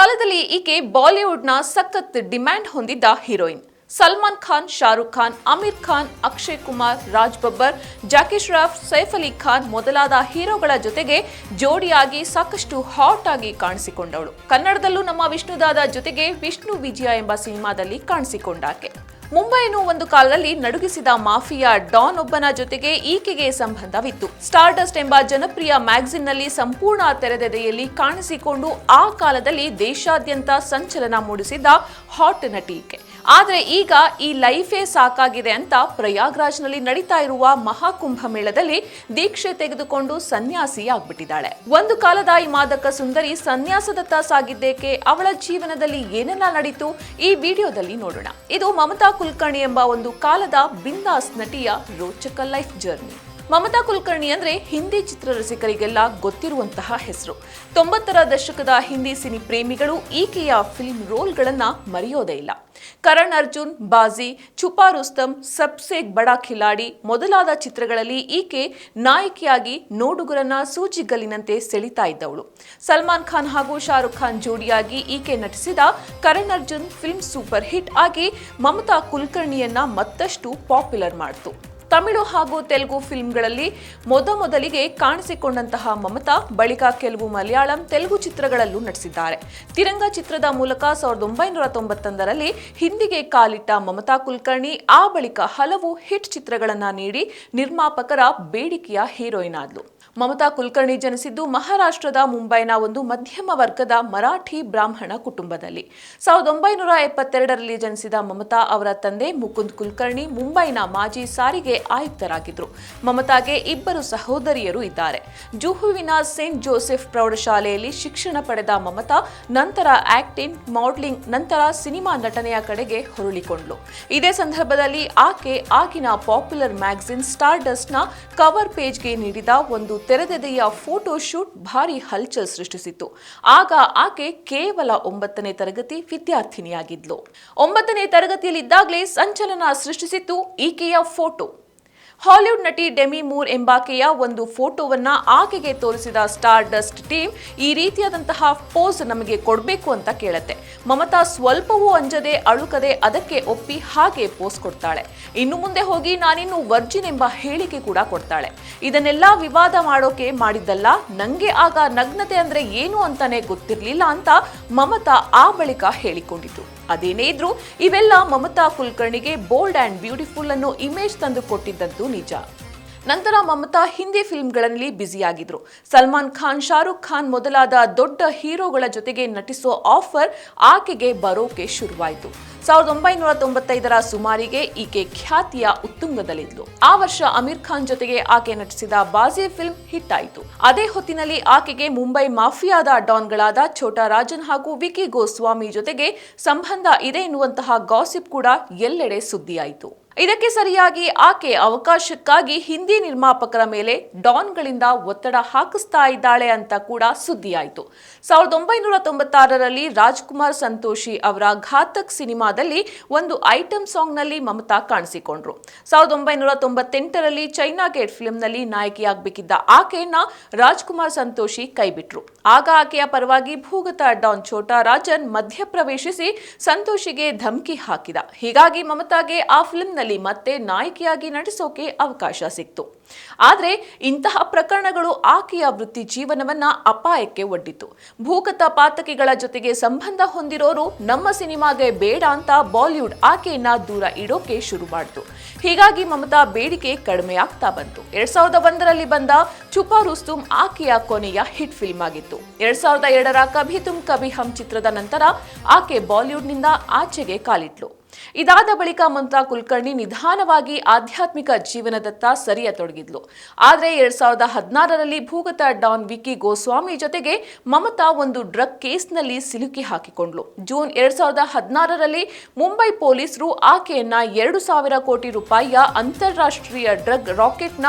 ಕಾಲದಲ್ಲಿ ಈಕೆ ಬಾಲಿವುಡ್ನ ಸಖತ್ ಡಿಮ್ಯಾಂಡ್ ಹೊಂದಿದ್ದ ಹೀರೋಯಿನ್. ಸಲ್ಮಾನ್ ಖಾನ್, ಶಾರುಖ್ ಖಾನ್ ಅಮೀರ್ ಖಾನ್, ಅಕ್ಷಯ್ ಕುಮಾರ್, ರಾಜ್ ಬಬ್ಬರ್, ಜಾಕಿ ಶ್ರಾಫ್, ಸೈಫ್ ಅಲಿ ಖಾನ್ ಮೊದಲಾದ ಹೀರೋಗಳ ಜೊತೆಗೆ ಜೋಡಿಯಾಗಿ ಸಾಕಷ್ಟು ಹಾಟ್ ಆಗಿ ಕಾಣಿಸಿಕೊಂಡವಳು. ಕನ್ನಡದಲ್ಲೂ ನಮ್ಮ ವಿಷ್ಣುದಾದ ಜೊತೆಗೆ ವಿಷ್ಣು ವಿಜಯ ಎಂಬ ಸಿನಿಮಾದಲ್ಲಿ ಕಾಣಿಸಿಕೊಂಡಾಕೆ. ಮುಂಬೈನು ಒಂದು ಕಾಲದಲ್ಲಿ ನಡುಗಿಸಿದ ಮಾಫಿಯಾ ಡಾನ್ ಒಬ್ಬನ ಜೊತೆಗೆ ಈಕೆಗೆ ಸಂಬಂಧವಿತ್ತು. ಸ್ಟಾರ್ಡಸ್ಟ್ ಎಂಬ ಜನಪ್ರಿಯ ಮ್ಯಾಗಝಿನ್ನಲ್ಲಿ ಸಂಪೂರ್ಣ ತೆರೆದೆದೆಯಲ್ಲಿ ಕಾಣಿಸಿಕೊಂಡು ಆ ಕಾಲದಲ್ಲಿ ದೇಶಾದ್ಯಂತ ಸಂಚಲನ ಮೂಡಿಸಿದ್ದ ಹಾಟ್ ನಟಿ ಆದ್ರೆ ಈಗ ಈ ಲೈಫೇ ಸಾಕಾಗಿದೆ ಅಂತ ಪ್ರಯಾಗ್ರಾಜ್ನಲ್ಲಿ ನಡೀತಾ ಇರುವ ಮಹಾಕುಂಭ ಮೇಳದಲ್ಲಿ ದೀಕ್ಷೆ ತೆಗೆದುಕೊಂಡು ಸನ್ಯಾಸಿ ಆಗ್ಬಿಟ್ಟಿದ್ದಾಳೆ. ಒಂದು ಕಾಲದ ಈ ಮಾದಕ ಸುಂದರಿ ಸನ್ಯಾಸದತ್ತ ಸಾಗಿದ್ದೇಕೆ, ಅವಳ ಜೀವನದಲ್ಲಿ ಏನೆಲ್ಲ ನಡೀತು ಈ ವಿಡಿಯೋದಲ್ಲಿ ನೋಡೋಣ. ಇದು ಮಮತಾ ಕುಲಕರ್ಣಿ ಎಂಬ ಒಂದು ಕಾಲದ ಬಿಂದಾಸ್ ನಟಿಯ ರೋಚಕ ಲೈಫ್ ಜರ್ನಿ. ಮಮತಾ ಕುಲಕರ್ಣಿ ಅಂದ್ರೆ ಹಿಂದಿ ಚಿತ್ರರಸಿಕರಿಗೆಲ್ಲ ಗೊತ್ತಿರುವಂತಹ ಹೆಸರು. ತೊಂಬತ್ತರ ದಶಕದ ಹಿಂದಿ ಸಿನಿ ಪ್ರೇಮಿಗಳು ಈಕೆಯ ಫಿಲ್ಮ್ ರೋಲ್ಗಳನ್ನು ಮರೆಯೋದೇ ಇಲ್ಲ. ಕರಣ್ ಅರ್ಜುನ್, ಬಾಜಿ ಛುಪಾ ರುಸ್ತಮ್ ಸಬ್ಸೆ ಬಡಾ ಖಿಲಾಡಿ ಮೊದಲಾದ ಚಿತ್ರಗಳಲ್ಲಿ ಈಕೆ ನಾಯಕಿಯಾಗಿ ನೋಡುಗರನ್ನ ಸೂಜಿಗಲ್ಲಿನಂತೆ ಸೆಳಿತಾ ಇದ್ದವಳು. ಸಲ್ಮಾನ್ ಖಾನ್ ಹಾಗೂ ಶಾರುಖ್ ಖಾನ್ ಜೋಡಿಯಾಗಿ ಈಕೆ ನಟಿಸಿದ Karan Arjun film super hit ಆಗಿ ಮಮತಾ ಕುಲಕರ್ಣಿಯನ್ನ ಮತ್ತಷ್ಟು ಪಾಪ್ಯುಲರ್ ಮಾಡಿತು. ತಮಿಳು ಹಾಗೂ ತೆಲುಗು ಫಿಲ್ಮ್ಗಳಲ್ಲಿ ಮೊದಮೊದಲಿಗೆ ಕಾಣಿಸಿಕೊಂಡಂತಹ ಮಮತಾ, ಬಳಿಕ ಕೆಲವು ಮಲಯಾಳಂ ತೆಲುಗು ಚಿತ್ರಗಳಲ್ಲೂ ನಟಿಸಿದ್ದಾರೆ. ತಿರಂಗ ಚಿತ್ರದ ಮೂಲಕ ಸಾವಿರದ ಒಂಬೈನೂರ ತೊಂಬತ್ತೊಂದರಲ್ಲಿ ಹಿಂದಿಗೆ ಕಾಲಿಟ್ಟ ಮಮತಾ ಕುಲಕರ್ಣಿ, ಆ ಬಳಿಕ ಹಲವು ಹಿಟ್ ಚಿತ್ರಗಳನ್ನು ನೀಡಿ ನಿರ್ಮಾಪಕರ ಬೇಡಿಕೆಯ ಹೀರೋಯಿನ್ ಆದ್ಲು. ಮಮತಾ ಕುಲಕರ್ಣಿ ಜನಿಸಿದ್ದು ಮಹಾರಾಷ್ಟ್ರದ ಮುಂಬೈನ ಒಂದು ಮಧ್ಯಮ ವರ್ಗದ ಮರಾಠಿ ಬ್ರಾಹ್ಮಣ ಕುಟುಂಬದಲ್ಲಿ. ಸಾವಿರದ ಒಂಬೈನೂರ ಎಪ್ಪತ್ತೆರಡರಲ್ಲಿ ಜನಿಸಿದ ಮಮತಾ ಅವರ ತಂದೆ ಮುಕುಂದ್ ಕುಲಕರ್ಣಿ ಮುಂಬೈನ ಮಾಜಿ ಸಾರಿಗೆ ಆಯುಕ್ತರಾಗಿದ್ದರು ಮಮತಾಗೆ ಇಬ್ಬರು ಸಹೋದರಿಯರು ಇದ್ದಾರೆ. ಜುಹುವಿನ ಸೇಂಟ್ ಜೋಸೆಫ್ ಪ್ರೌಢಶಾಲೆಯಲ್ಲಿ ಶಿಕ್ಷಣ ಪಡೆದ ಮಮತಾ ನಂತರ ಆಕ್ಟಿಂಗ್, ಮಾಡಲಿಂಗ್, ನಂತರ ಸಿನಿಮಾ ನಟನೆಯ ಕಡೆಗೆ ಹೊರಳಿಕೊಂಡ್ಲು ಇದೇ ಸಂದರ್ಭದಲ್ಲಿ ಆಕೆ ಆಗಿನ ಪಾಪ್ಯುಲರ್ ಮ್ಯಾಗಝಿನ್ ಸ್ಟಾರ್ ಡಸ್ಟ್ನ ಕವರ್ ಪೇಜ್ಗೆ ನೀಡಿದ ಒಂದು ತೆರೆದೆದೆಯ ಫೋಟೋ ಶೂಟ್ ಭಾರಿ ಹಲ್ಚಲ್ ಸೃಷ್ಟಿಸಿತ್ತು. ಆಗ ಆಕೆ ಕೇವಲ ಒಂಬತ್ತನೇ ತರಗತಿ ವಿದ್ಯಾರ್ಥಿನಿಯಾಗಿದ್ಲು. ಒಂಬತ್ತನೇ ತರಗತಿಯಲ್ಲಿದ್ದಾಗಲೇ ಸಂಚಲನ ಸೃಷ್ಟಿಸಿತ್ತು ಈಕೆಯ ಫೋಟೋ. ಹಾಲಿವುಡ್ ನಟಿ ಡೆಮಿ ಮೂರ್ ಎಂಬಾಕೆಯ ಒಂದು ಫೋಟೋವನ್ನ ಆಕೆಗೆ ತೋರಿಸಿದ ಸ್ಟಾರ್ ಡಸ್ಟ್ ಟೀಮ್ ಈ ರೀತಿಯಾದಂತಹ ಪೋಸ್ ನಮಗೆ ಕೊಡಬೇಕು ಅಂತ ಕೇಳುತ್ತೆ. ಮಮತಾ ಸ್ವಲ್ಪವೂ ಅಂಜದೆ ಅಳುಕದೆ ಅದಕ್ಕೆ ಒಪ್ಪಿ ಹಾಗೆ ಪೋಸ್ ಕೊಡ್ತಾಳೆ. ಇನ್ನು ಮುಂದೆ ಹೋಗಿ ನಾನಿನ್ನು ವರ್ಜಿನ್ ಎಂಬ ಹೇಳಿಕೆ ಕೂಡ ಕೊಡ್ತಾಳೆ. ಇದನ್ನೆಲ್ಲ ವಿವಾದ ಮಾಡೋಕೆ ಮಾಡಿದ್ದಲ್ಲ, ನಂಗೆ ಆಗ ನಗ್ನತೆ ಅಂದ್ರೆ ಏನು ಅಂತಾನೆ ಗೊತ್ತಿರಲಿಲ್ಲ ಅಂತ ಮಮತಾ ಆ ಬಳಿಕ ಹೇಳಿಕೊಂಡಿತು ಅದೇನೇ ಇದ್ರೂ ಇವೆಲ್ಲ ಮಮತಾ ಕುಲಕರ್ಣಿಗೆ ಬೋಲ್ಡ್ ಆ್ಯಂಡ್ ಬ್ಯೂಟಿಫುಲ್ ಅನ್ನೋ ಇಮೇಜ್ ತಂದು ಕೊಟ್ಟಿದ್ದದ್ದು ನಿಜ. ನಂತರ ಮಮತಾ ಹಿಂದಿ ಫಿಲ್ಮ್ಗಳಲ್ಲಿ ಬ್ಯುಸಿಯಾಗಿದ್ರು. ಸಲ್ಮಾನ್ ಖಾನ್, ಶಾರುಖ್ ಖಾನ್ ಮೊದಲಾದ ದೊಡ್ಡ ಹೀರೋಗಳ ಜೊತೆಗೆ ನಟಿಸೋ ಆಫರ್ ಆಕೆಗೆ ಬರೋಕೆ ಶುರುವಾಯಿತು. ಸಾವಿರದ ಒಂಬೈನೂರ ತೊಂಬತ್ತೈದರ ಸುಮಾರಿಗೆ ಈಕೆ ಖ್ಯಾತಿಯ ಉತ್ತುಂಗದಲ್ಲಿದ್ಲು. ಆ ವರ್ಷ ಅಮೀರ್ ಖಾನ್ ಜೊತೆಗೆ ಆಕೆ ನಟಿಸಿದ ಬಾಜಿ ಫಿಲ್ಮ್ ಹಿಟ್ ಆಯಿತು ಅದೇ ಹೊತ್ತಿನಲ್ಲಿ ಆಕೆಗೆ ಮುಂಬೈ ಮಾಫಿಯಾದ ಡಾನ್ಗಳಾದ ಛೋಟಾ ರಾಜನ್ ಹಾಗೂ ವಿಕಿ ಗೋಸ್ವಾಮಿ ಜೊತೆಗೆ ಸಂಬಂಧ ಇದೆ ಎನ್ನುವಂತಹ ಗಾಸಿಪ್ ಕೂಡ ಎಲ್ಲೆಡೆ ಸುದ್ದಿಯಾಯಿತು. ಇದಕ್ಕೆ ಸರಿಯಾಗಿ ಆಕೆ ಅವಕಾಶಕ್ಕಾಗಿ ಹಿಂದಿ ನಿರ್ಮಾಪಕರ ಮೇಲೆ ಡಾನ್ಗಳಿಂದ ಒತ್ತಡ ಹಾಕಿಸ್ತಾ ಇದ್ದಾಳೆ ಅಂತ ಕೂಡ ಸುದ್ದಿಯಾಯಿತು. ಸಾವಿರದ ಒಂಬೈನೂರ ತೊಂಬತ್ತಾರರಲ್ಲಿ ರಾಜ್ಕುಮಾರ್ ಸಂತೋಷಿ ಅವರ ಘಾತಕ್ ಸಿನಿಮಾದಲ್ಲಿ ಒಂದು ಐಟಂ ಸಾಂಗ್ನಲ್ಲಿ ಮಮತಾ ಕಾಣಿಸಿಕೊಂಡ್ರು. ಸಾವಿರದ ಒಂಬೈನೂರ ತೊಂಬತ್ತೆಂಟರಲ್ಲಿ ಚೈನಾ ಗೇಟ್ ಫಿಲ್ಮ್ನಲ್ಲಿ ನಾಯಕಿಯಾಗಬೇಕಿದ್ದ ಆಕೆಯನ್ನ ರಾಜ್ಕುಮಾರ್ ಸಂತೋಷಿ ಕೈಬಿಟ್ರು. ಆಗ ಆಕೆಯ ಪರವಾಗಿ ಭೂಗತ ಡಾನ್ ಛೋಟಾ ರಾಜನ್ ಮಧ್ಯಪ್ರವೇಶಿಸಿ ಸಂತೋಷಿಗೆ ಧಮಕಿ ಹಾಕಿದ. ಹೀಗಾಗಿ ಮಮತಾಗೆ ಆ ಫಿಲ್ಮ್ನಲ್ಲಿ ಮತ್ತೆ ನಾಯಕಿಯಾಗಿ ನಟಿಸೋಕೆ ಅವಕಾಶ ಸಿಕ್ತು. ಆದರೆ ಇಂತಹ ಪ್ರಕರಣಗಳು ಆಕೆಯ ವೃತ್ತಿ ಜೀವನವನ್ನ ಅಪಾಯಕ್ಕೆ ಒಡ್ಡಿತು. ಭೂಗತ ಪಾತಕಿಗಳ ಜೊತೆಗೆ ಸಂಬಂಧ ಹೊಂದಿರೋರು ನಮ್ಮ ಸಿನಿಮಾಗೆ ಬೇಡ ಅಂತ ಬಾಲಿವುಡ್ ಆಕೆಯನ್ನ ದೂರ ಇಡೋಕೆ ಶುರು ಮಾಡಿತು. ಹೀಗಾಗಿ ಮಮತಾ ಬೇಡಿಕೆ ಕಡಿಮೆ ಆಗ್ತಾ ಬಂತು. ಎರಡ್ ಸಾವಿರದ ಒಂದರಲ್ಲಿ ಬಂದ ಚುಪಾ ರುಸ್ತುಮ್ ಆಕೆಯ ಕೊನೆಯ ಹಿಟ್ ಫಿಲ್ಮ್ ಆಗಿತ್ತು. ಎರಡ್ ಸಾವಿರದ ಎರಡರ ಕಭಿ ತುಮ್ ಕಭಿ ಹಮ್ ಚಿತ್ರದ ನಂತರ ಆಕೆ ಬಾಲಿವುಡ್ನಿಂದ ಆಚೆಗೆ ಕಾಲಿಟ್ಲು. ಇದಾದ ಬಳಿಕ ಮಮತಾ ಕುಲಕರ್ಣಿ ನಿಧಾನವಾಗಿ ಆಧ್ಯಾತ್ಮಿಕ ಜೀವನದತ್ತ ಸರಿಯತೊಡಗಿದ್ಲು. ಆದರೆ ಎರಡ್ ಸಾವಿರದ ಹದಿನಾರರಲ್ಲಿ ಭೂಗತ ಡಾನ್ ವಿಕಿ ಗೋಸ್ವಾಮಿ ಜೊತೆಗೆ ಮಮತಾ ಒಂದು ಡ್ರಗ್ ಕೇಸ್ನಲ್ಲಿ ಸಿಲುಕಿ ಹಾಕಿಕೊಂಡ್ಲು. ಜೂನ್ ಎರಡ್ ಸಾವಿರದ ಹದಿನಾರರಲ್ಲಿ ಮುಂಬೈ ಪೊಲೀಸರು ಆಕೆಯನ್ನ ಎರಡು ಸಾವಿರ ಕೋಟಿ ರೂಪಾಯಿಯ ಅಂತಾರಾಷ್ಟ್ರೀಯ ಡ್ರಗ್ ರಾಕೆಟ್ನ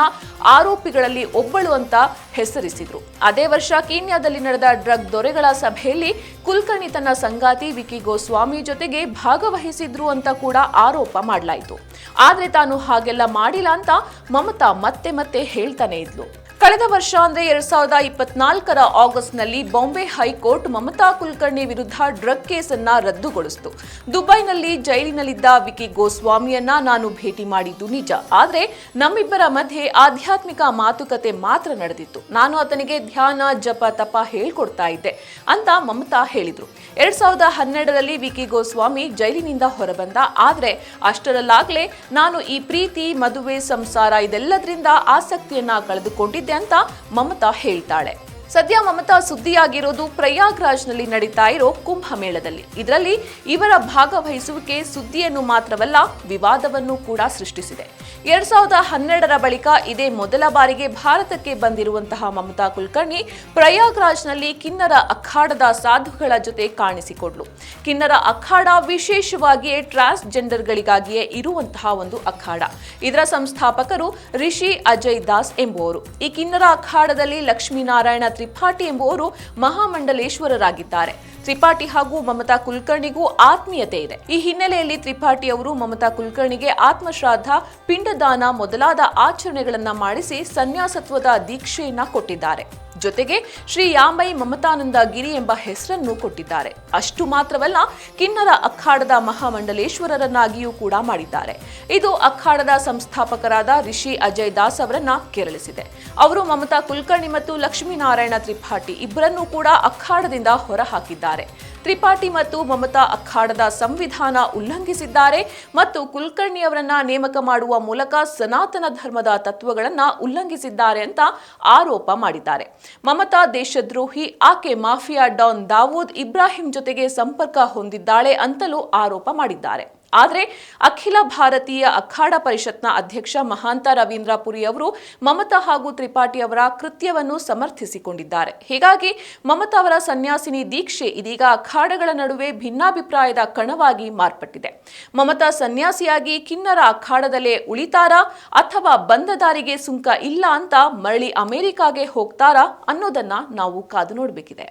ಆರೋಪಿಗಳಲ್ಲಿ ಒಬ್ಬಳು ಅಂತ ಹೆಸರಿಸಿದ್ರು. ಅದೇ ವರ್ಷ ಕೀನ್ಯಾದಲ್ಲಿ ನಡೆದ ಡ್ರಗ್ ದೊರೆಗಳ ಸಭೆಯಲ್ಲಿ ಕುಲಕರ್ಣಿ ತನ್ನ ಸಂಗಾತಿ ವಿಕಿ ಗೋಸ್ವಾಮಿ ಜೊತೆಗೆ ಭಾಗವಹಿಸಿದ್ರು ಅಂತ ಕೂಡ ಆರೋಪ ಮಾಡಲಾಯಿತು. ಆದರೆ ತಾನು ಹಾಗೆಲ್ಲ ಮಾಡಿಲ್ಲ ಅಂತ ಮಮತಾ ಮತ್ತೆ ಮತ್ತೆ ಹೇಳ್ತಾನೆ ಇದ್ಲು. ಕಳೆದ ವರ್ಷ ಅಂದ್ರೆ ಎರಡ್ ಸಾವಿರದ ಇಪ್ಪತ್ನಾಲ್ಕರ ಆಗಸ್ಟ್ನಲ್ಲಿ ಬಾಂಬೆ ಹೈಕೋರ್ಟ್ ಮಮತಾ ಕುಲಕರ್ಣಿ ವಿರುದ್ಧ ಡ್ರಗ್ ಕೇಸನ್ನ ರದ್ದುಗೊಳಿಸಿತು. ದುಬೈನಲ್ಲಿ ಜೈಲಿನಲ್ಲಿದ್ದ ವಿಕಿ ಗೋಸ್ವಾಮಿಯನ್ನ ನಾನು ಭೇಟಿ ಮಾಡಿದ್ದು ನಿಜ. ಆದರೆ ನಮ್ಮಿಬ್ಬರ ಮಧ್ಯೆ ಆಧ್ಯಾತ್ಮಿಕ ಮಾತುಕತೆ ಮಾತ್ರ ನಡೆದಿತ್ತು. ನಾನು ಆತನಿಗೆ ಧ್ಯಾನ, ಜಪ, ತಪ ಹೇಳ್ಕೊಡ್ತಾ ಇದ್ದೆ ಅಂತ ಮಮತಾ ಹೇಳಿದ್ರು. ಎರಡ್ ಸಾವಿರದ ಹನ್ನೆರಡರಲ್ಲಿ ವಿಕಿ ಗೋಸ್ವಾಮಿ ಜೈಲಿನಿಂದ ಹೊರಬಂದ. ಆದ್ರೆ ಅಷ್ಟರಲ್ಲಾಗಲೇ ನಾನು ಈ ಪ್ರೀತಿ, ಮದುವೆ, ಸಂಸಾರ ಇದೆಲ್ಲದರಿಂದ ಆಸಕ್ತಿಯನ್ನ ಕಳೆದುಕೊಂಡಿದ್ದೆ. ಅಂತ ಮಮತಾ ಹೇಳ್ತಾಳೆ. ಸದ್ಯ ಮಮತಾ ಸುದ್ದಿಯಾಗಿರೋದು ಪ್ರಯಾಗ್ರಾಜ್ನಲ್ಲಿ ನಡೀತಾ ಇರೋ ಕುಂಭಮೇಳದಲ್ಲಿ. ಇದರಲ್ಲಿ ಇವರ ಭಾಗವಹಿಸುವಿಕೆ ಸುದ್ದಿಯನ್ನು ಮಾತ್ರವಲ್ಲ, ವಿವಾದವನ್ನು ಕೂಡ ಸೃಷ್ಟಿಸಿದೆ. ಎರಡ್ ಸಾವಿರದ ಹನ್ನೆರಡರ ಬಳಿಕ ಇದೇ ಮೊದಲ ಬಾರಿಗೆ ಭಾರತಕ್ಕೆ ಬಂದಿರುವಂತಹ ಮಮತಾ ಕುಲಕರ್ಣಿ ಪ್ರಯಾಗ್ರಾಜ್ನಲ್ಲಿ ಕಿನ್ನರ ಅಖಾಡದ ಸಾಧುಗಳ ಜೊತೆ ಕಾಣಿಸಿಕೊಂಡ್ಲು ಕಿನ್ನರ ಅಖಾಡ ವಿಶೇಷವಾಗಿಯೇ ಟ್ರಾನ್ಸ್ ಜೆಂಡರ್ಗಳಿಗಾಗಿಯೇ ಇರುವಂತಹ ಒಂದು ಅಖಾಡ. ಇದರ ಸಂಸ್ಥಾಪಕರು ರಿಷಿ ಅಜಯ್ ದಾಸ್ ಎಂಬುವರು. ಈ ಕಿನ್ನರ ಅಖಾಡದಲ್ಲಿ ಲಕ್ಷ್ಮೀನಾರಾಯಣ ತ್ರಿಪಾಠಿ ಎಂಬುವರು ಮಹಾಮಂಡಲೇಶ್ವರರಾಗಿದ್ದಾರೆ. ತ್ರಿಪಾಠಿ ಹಾಗೂ ಮಮತಾ ಕುಲಕರ್ಣಿಗೂ ಆತ್ಮೀಯತೆ ಇದೆ. ಈ ಹಿನ್ನೆಲೆಯಲ್ಲಿ ತ್ರಿಪಾಠಿ ಅವರು ಮಮತಾ ಕುಲಕರ್ಣಿಗೆ ಆತ್ಮಶ್ರಾದ್ದ ಪಿಂಡದಾನ ಮೊದಲಾದ ಆಚರಣೆಗಳನ್ನ ಮಾಡಿಸಿ ಸನ್ಯಾಸತ್ವದ ದೀಕ್ಷೆಯನ್ನ ಕೊಟ್ಟಿದ್ದಾರೆ. ಜೊತೆಗೆ ಶ್ರೀ ಯಾಂಬೈ ಮಮತಾನಂದ ಗಿರಿ ಎಂಬ ಹೆಸರನ್ನು ಕೊಟ್ಟಿದ್ದಾರೆ. ಅಷ್ಟು ಮಾತ್ರವಲ್ಲ, ಕಿನ್ನರ ಅಖಾಡದ ಮಹಾಮಂಡಲೇಶ್ವರರನ್ನಾಗಿಯೂ ಕೂಡ ಮಾಡಿದ್ದಾರೆ. ಇದು ಅಖಾಡದ ಸಂಸ್ಥಾಪಕರಾದ ರಿಷಿ ಅಜಯ್ ದಾಸ್ ಅವರನ್ನ ಕೆರಳಿಸಿದೆ. ಅವರು ಮಮತಾ ಕುಲಕರ್ಣಿ ಮತ್ತು ಲಕ್ಷ್ಮೀನಾರಾಯಣ ತ್ರಿಪಾಠಿ ಇಬ್ಬರನ್ನೂ ಕೂಡ ಅಖಾಡದಿಂದ ಹೊರಹಾಕಿದ್ದಾರೆ. ತ್ರಿಪಾಠಿ ಮತ್ತು ಮಮತಾ ಅಖಾಡದ ಸಂವಿಧಾನ ಉಲ್ಲಂಘಿಸಿದ್ದಾರೆ ಮತ್ತು ಕುಲಕರ್ಣಿ ಅವರನ್ನ ನೇಮಕ ಮಾಡುವ ಮೂಲಕ ಸನಾತನ ಧರ್ಮದ ತತ್ವಗಳನ್ನ ಉಲ್ಲಂಘಿಸಿದ್ದಾರೆ ಅಂತ ಆರೋಪ ಮಾಡಿದ್ದಾರೆ. ಮಮತಾ ದೇಶದ್ರೋಹಿ, ಆಕೆ ಮಾಫಿಯಾ ಡಾನ್ ದಾವೂದ್ ಇಬ್ರಾಹಿಂ ಜೊತೆಗೆ ಸಂಪರ್ಕ ಹೊಂದಿದ್ದಾಳೆ ಅಂತಲೂ ಆರೋಪ ಮಾಡಿದ್ದಾರೆ. ಆದರೆ ಅಖಿಲ ಭಾರತೀಯ ಅಖಾಡ ಪರಿಷತ್ನ ಅಧ್ಯಕ್ಷ ಮಹಾಂತ ರವೀಂದ್ರ ಪುರಿ ಅವರು ಮಮತಾ ಹಾಗೂ ತ್ರಿಪಾಠಿ ಅವರ ಕೃತ್ಯವನ್ನು ಸಮರ್ಥಿಸಿಕೊಂಡಿದ್ದಾರೆ. ಹೀಗಾಗಿ ಮಮತಾ ಅವರ ಸನ್ಯಾಸಿನಿ ದೀಕ್ಷೆ ಇದೀಗ ಅಖಾಡಗಳ ನಡುವೆ ಭಿನ್ನಾಭಿಪ್ರಾಯದ ಕಣವಾಗಿ ಮಾರ್ಪಟ್ಟಿದೆ. ಮಮತಾ ಸನ್ಯಾಸಿಯಾಗಿ ಕಿನ್ನರ ಅಖಾಡದಲ್ಲೇ ಉಳಿತಾರಾ ಅಥವಾ ಬಂದ ದಾರಿಗೆ ಸುಂಕ ಇಲ್ಲ ಅಂತ ಮರಳಿ ಅಮೆರಿಕಾಗೆ ಹೋಗ್ತಾರಾ ಅನ್ನೋದನ್ನ ನಾವು ಕಾದು ನೋಡಬೇಕಿದೆ.